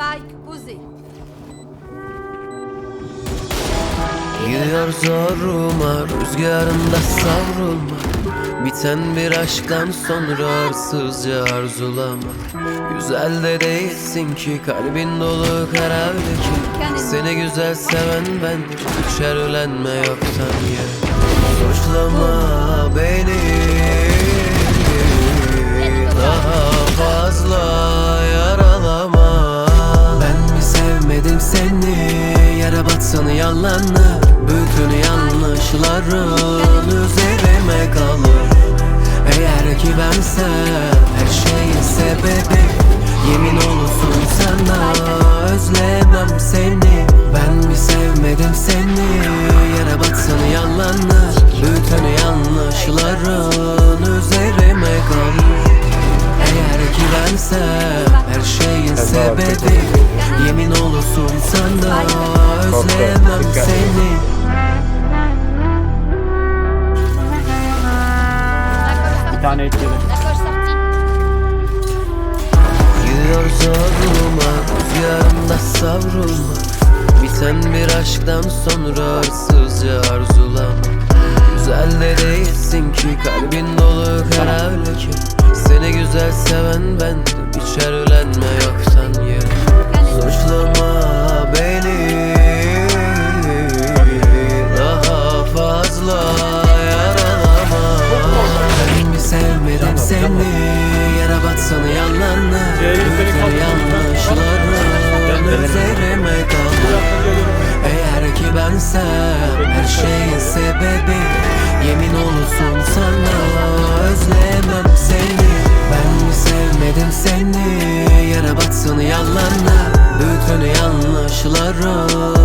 Spike posé. Gidiyor zoruma rüzgarında savrulma. Biten bir aşktan sonra arsızca arzulama. Güzel de değilsin ki kalbin dolu karardaki Seni güzel seven ben Düşer ölenme yoktan yere Suçlama beni Yere batsanı yalanlar Bütün yanlışların üzerime kalır. Eğer ki bensem her şeyin sebebi Yemin olsun sana özlemem seni. Ben mi sevmedim seni? Yere batsanı yalanlar Bütün yanlışların üzerime kalır. Eğer ki bensem her şeyin sebebi Yemin olsun sana özlemem seni. Bir tane ekledim. Gidiyor zorluma rüzgarında savrulma. Biten bir aşktan sonra arsızca arzulama. Güzel de değilsin ki kalbin dolu kara leke Seni güzel seven bendim seni Yere batsanı yalanlar kaldırdı. yanlışların üzerime kaldı Eğer ki bensem her şeyin sebebi Yemin olsun sana. Özlemem seni. Ben mi sevmedim seni? Yere batsın yalanlar Bütün yanlışların